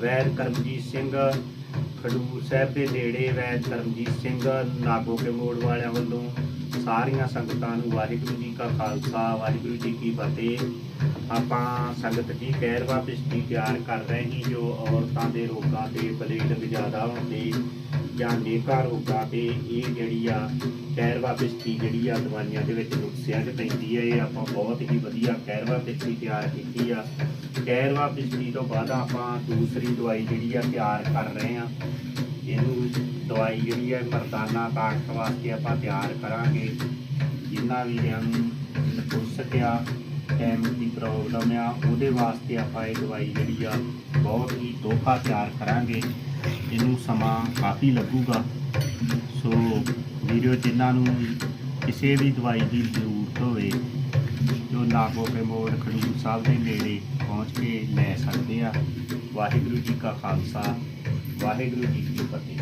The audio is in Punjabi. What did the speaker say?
ਵੈਦ ਕਰਮਜੀਤ ਸਿੰਘ, ਖਡੂਰ ਸਾਹਿਬ ਦੇ ਨੇੜੇ ਵੈਦ ਕਰਮਜੀਤ ਸਿੰਘ, ਨਾਗੋ ਕੇ ਮੋੜ ਵਾਲਿਆਂ ਵੱਲੋਂ ਸਾਰੀਆਂ ਸੰਗਤਾਂ ਨੂੰ ਵਾਹਿਗੁਰੂ ਜੀ ਕਾ ਖਾਲਸਾ, ਵਾਹਿਗੁਰੂ ਜੀ ਕੀ ਫਤਿਹ। ਆਪਾਂ ਸੰਗਤ ਜੀ ਕਹਿਰਵਾ ਪਿਸ਼ਤੀ ਤਿਆਰ ਕਰ ਰਹੇ ਹਾਂ ਜੋ ਔਰਤਾਂ ਦੇ ਰੋਗਾਂ ਤੇ ਬਲੇਡ ਜ਼ਿਆਦਾ ਹੁੰਦੇ ਜਾਂ ਨੇਕਾ ਰੋਗਾਂ ਤੇ ਇਹ ਜਿਹੜੀ ਆ ਕਹਿਰਵਾ ਪਿਸ਼ਤੀ ਜਿਹੜੀ ਆ ਦਵਾਈਆਂ ਦੇ ਵਿੱਚ ਨੁਕਸਿਆਂ 'ਚ ਪੈਂਦੀ ਹੈ ਇਹ ਆਪਾਂ ਬਹੁਤ ਹੀ ਵਧੀਆ ਕਹਿਰਵਾ ਪਿਸ਼ਤੀ ਤਿਆਰ ਕੀਤੀ ਆ। ਕਹਿਰਵਾ ਪਿਸ਼ਤੀ ਤੋਂ ਬਾਅਦ ਆਪਾਂ ਦੂਸਰੀ ਦਵਾਈ ਜਿਹੜੀ ਆ ਤਿਆਰ ਕਰ ਰਹੇ ਆ। ਇਹਨੂੰ ਦਵਾਈ ਜਿਹੜੀ ਹੈ ਮਰਦਾਨਾ ਤਾਕਤ ਵਾਸਤੇ ਆਪਾਂ ਤਿਆਰ ਕਰਾਂਗੇ। ਜਿੰਨਾ ਵੀ ਨੂੰ ਨਪੁੰਸਕ ਆ, ਟਾਈਮ ਦੀ ਪ੍ਰੋਬਲਮ ਆ, ਉਹਦੇ ਵਾਸਤੇ ਆਪਾਂ ਇਹ ਦਵਾਈ ਜਿਹੜੀ ਆ ਬਹੁਤ ਹੀ ਤੋਹਫਾ ਤਿਆਰ ਕਰਾਂਗੇ। ਇਹਨੂੰ ਸਮਾਂ ਕਾਫੀ ਲੱਗੂਗਾ। ਸੋ ਵੀਡੀਓ ਜਿਨ੍ਹਾਂ ਨੂੰ ਕਿਸੇ ਵੀ ਦਵਾਈ ਦੀ ਜ਼ਰੂਰਤ ਹੋਵੇ, ਜੋ ਨਾਗੋ ਕੇ ਮੋੜ ਖਡੂਰ ਸਾਹਿਬ ਦੇ ਨੇੜੇ ਪਹੁੰਚ ਕੇ ਲੈ ਸਕਦੇ ਆ। ਵਾਹਿਗੁਰੂ ਜੀ ਕਾ ਖਾਲਸਾ, ਵਾਹਿਗੁਰੂ ਜੀ ਕੀ ਫਤਿਹ।